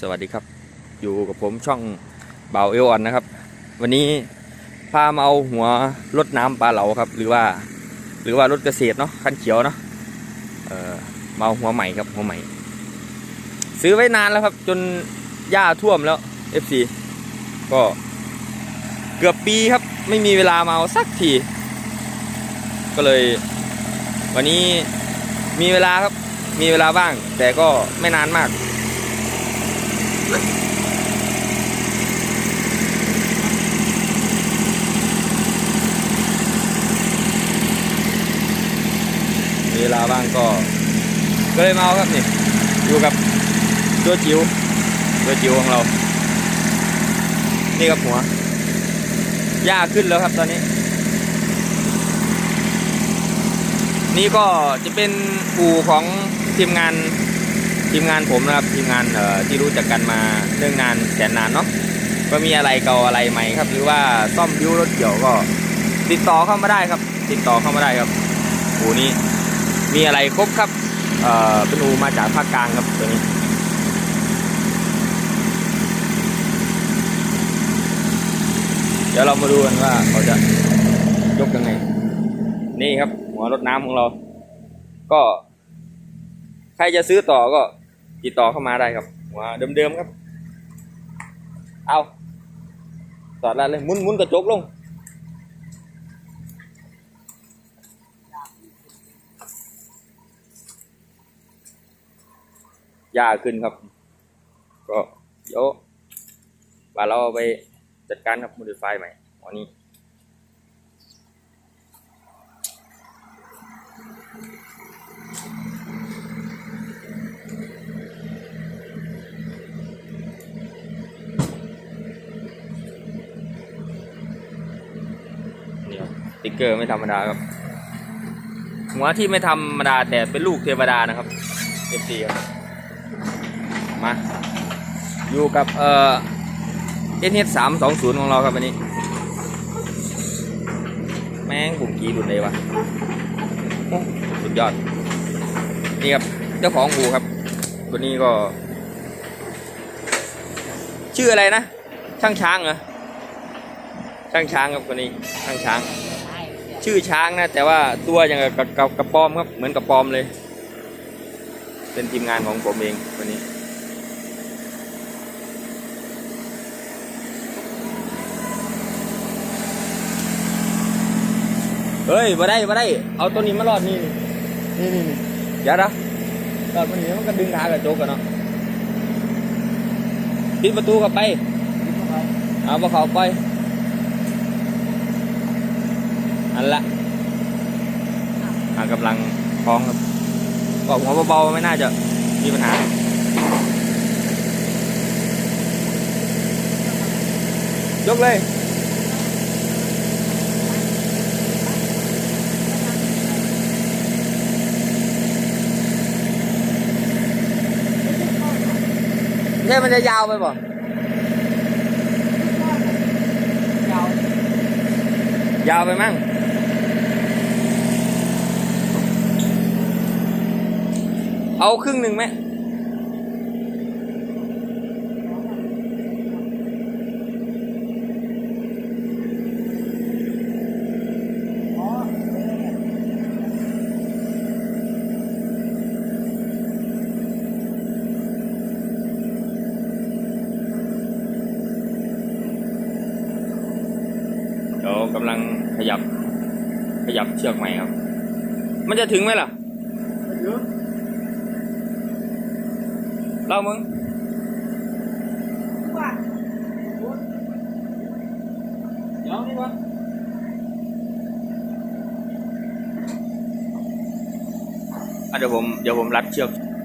สวัสดีครับ อยู่กับผมช่องเบาเอวอนนะครับ วันนี้พามาเอาหัวรถน้ำปลาเหลาครับ หรือว่า หรือว่ารถเกษตรเนาะคันเขียวเนาะเออมาเอาหัวใหม่ครับหัวใหม่ ซื้อไว้นานแล้วครับ จนหญ้าท่วมแล้ว FC ก็เกือบปีครับ ไม่มีเวลามาเอาสักทีก็เลย วันนี้มีเวลาครับมีเวลาบ้าง แต่ก็ไม่นานมาก เวลาบ้างก็ก็เลยมาเอาครับนี่ อยู่กับตัวจิ๋วตัวจิ๋วของเรา นี่ครับหัวหญ้าขึ้นแล้วครับตอนนี้ นี่ก็จะเป็นอู่ของทีมงาน ทีมงานผมนะครับทีมงานที่รู้จักกันมาเรื่องนานแสนนานเนาะก็มีอะไรเก่าอะไรใหม่ครับ หรือว่าซ่อมบิวรถเกี่ยวก็ ติดต่อเข้ามาได้ครับ ติดต่อเข้ามาได้ครับอูนี้มีอะไรครบครับเอ่อเป็นอูมาจากภาคกลางครับตัวนี้เดี๋ยวเรามาดูกันว่าเขาจะยกยังไง นี่ครับ หัวรถน้ำของเรา ก็ ใครจะซื้อต่อก็ ติดต่อเข้ามาได้ครับหัวเดิมๆครับ เอาสอดแล้วเลยมุนมุนกระจกลงยาขึ้นครับ ก็เดี๋ยวว่าเราเอไปจัดการครับ modify ใหม่วันนี้ครับสติ๊ก เกอร์ไม่ธรรมดาครับ หัวที่ไม่ธรรมดาแต่เป็นลูกเทวดานะครับ FC ครับมาอยู่กับเอ่อ NH สามสองศูนย์ของเราครับวันนี้ แม่งผมกีดุนเลยวะสุดยอด นี่ครับเจ้าของอูครับ ตัวนี้ก็ ชื่ออะไรนะ ช่างช้างเหรอช่างช้างครับคนนี้ช่างช้าง ชื่อช้างนะ แต่ว่าตัวอย่างกับกับกระปอมครับ เหมือนกระปอมเลย เป็นทีมงานของผมเองวันนี้เฮ้ยมาได้มาได้ เอาตัวนี้มารอดนี่นี่นี่นี่ยวนะรอดมันนี้มันก็ดึงขากระจกกันเนาะปิดประตูเข้าไปเอามาเขาไป อันละอ่ากำลังคล้องครับบอกหัวเบาๆไม่น่าจะมีปัญหายกเลยเท่มันจะยาวไปบ่ยาวไปมั้ง เอาครึ่งหนึ่งไหมเดี๋ยวกำลังขยับขยับเชือกใหม่ครับ มันจะถึงไหมล่ะเล่ามึง เดี๋ยวนี่วะอะ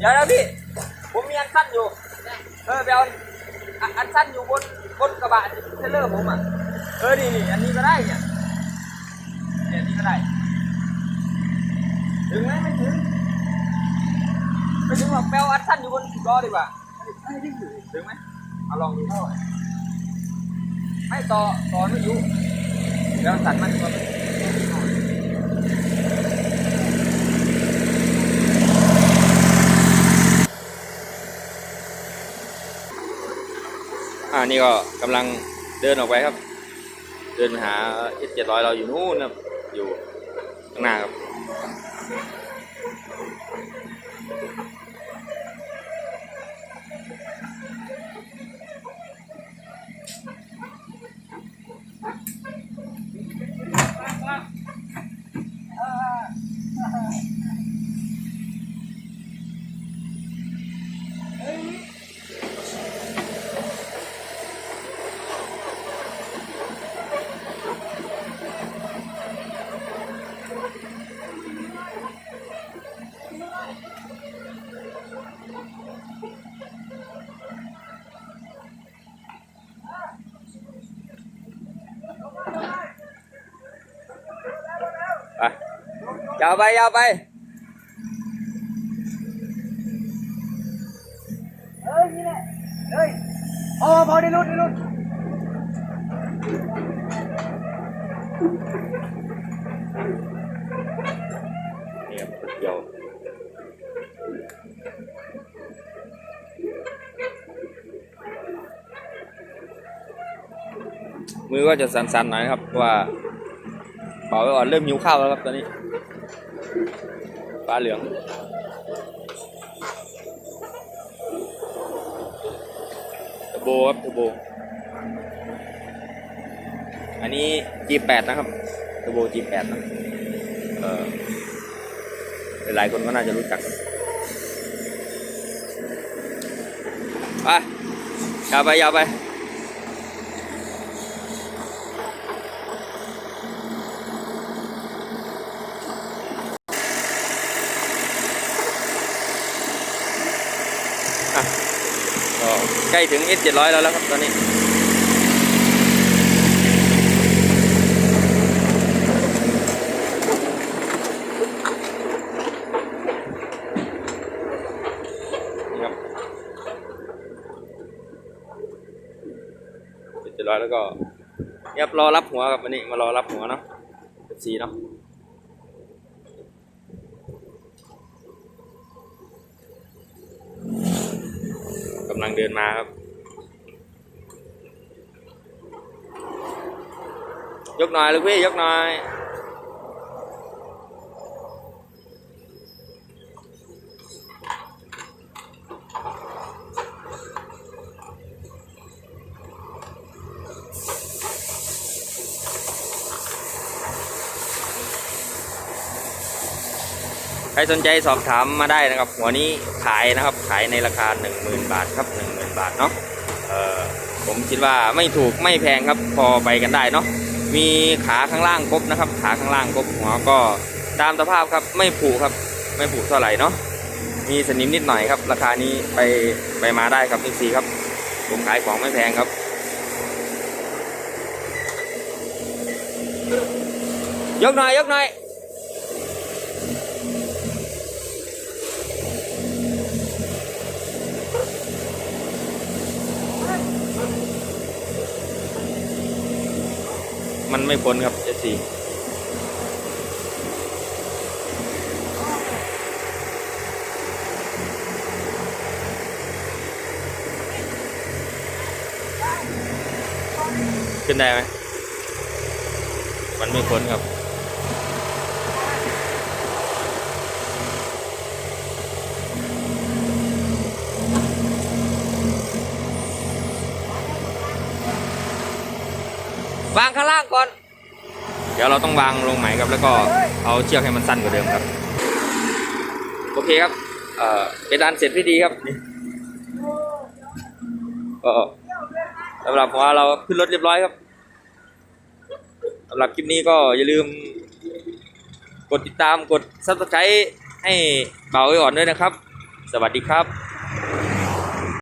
ดี๋ยวนะพี่ ผมมีอันสั้นอยู่ เออไปเอาอันอันสั้นอยู่บนบนกระบะเทรลเลอร์ผมอะ เออนี่นี่อันนี้ก็ได้เนี่ยเนี่ยอันนี้ก็ได้ ถึงไหมไม่ถึง ไม่ถึงหรอกแปลอันสั้นอยู่บนสิบล้อดีกว่าไม่ถึงถึงไหมเอาลองดูเท่าไหร่ไม่ต่อต่อไม่อยู่แล้วสั่นมันก็ นี่ก็กำลังเดินออกไปครับ เดินไปหาเอสเจ็ดร้อยเราอยู่นู่นนะครับอยู่ข้างหน้าครับ ยาวไปยาวไปเอ้ยนี่แหละเฮ้ยพอพอได้รุดได้รุดนี่ครับเกี่ยวมือก็จะสั่นๆหน่อยนะครับเพราะว่าเป่าไว้ก่อนเริ่มหิวข้าวแล้วครับตอนนี้ ปลาเหลืองเทอร์โบครับเทอร์โบ อันนี้ G8 นะครับเทอร์โบ G8 นะ เออหลายๆคนก็น่าจะรู้จักไปยาวไปยาวไป ก็ใกล้ถึง S 700 แล้วแล้วครับตอนนี้นี่ครับเจ็ดร้อยแล้วก็เนี่ยบรอรับหัวครับวันนี้มารอรับหัวเนาะสีเนาะ ลังเดินมาครับ ยกหน่อยลูกพี่ยกหน่อย ใครสนใจสอบถามมาได้นะครับ หัวนี้ขายนะครับขายในราคา 10,000 บาทครับ 10,000 บาทเนาะเออผมคิดว่าไม่ถูกไม่แพงครับพอไปกันได้เนาะมีขาข้างล่างครบนะครับ ขาข้างล่างครบหัวก็ตามสภาพครับไม่ผุครับไม่ผุเท่าไหร่เนาะมีสนิมนิดหน่อยครับ ราคานี้ไปไปมาได้ครับ FC ครับ ผมขายของไม่แพงครับ ยกหน่อยยกหน่อย มันไม่พ้นครับเอสีขึ้นได้ไหมมันไม่พ้นครับ วางข้างล่างก่อน เดี๋ยวเราต้องวางลงใหม่ครับแล้วก็เอาเชือกให้มันสั้นกว่าเดิมครับ โอเคครับเอ่อเป็นอันเสร็จพิธีครับนี่ก็สำหรับหัวเราขึ้นรถเรียบร้อยครับสำหรับคลิปนี้ก็อย่าลืม กดติดตามกด subscribe ให้เบาไว้ก่อนด้วยนะครับ สวัสดีครับ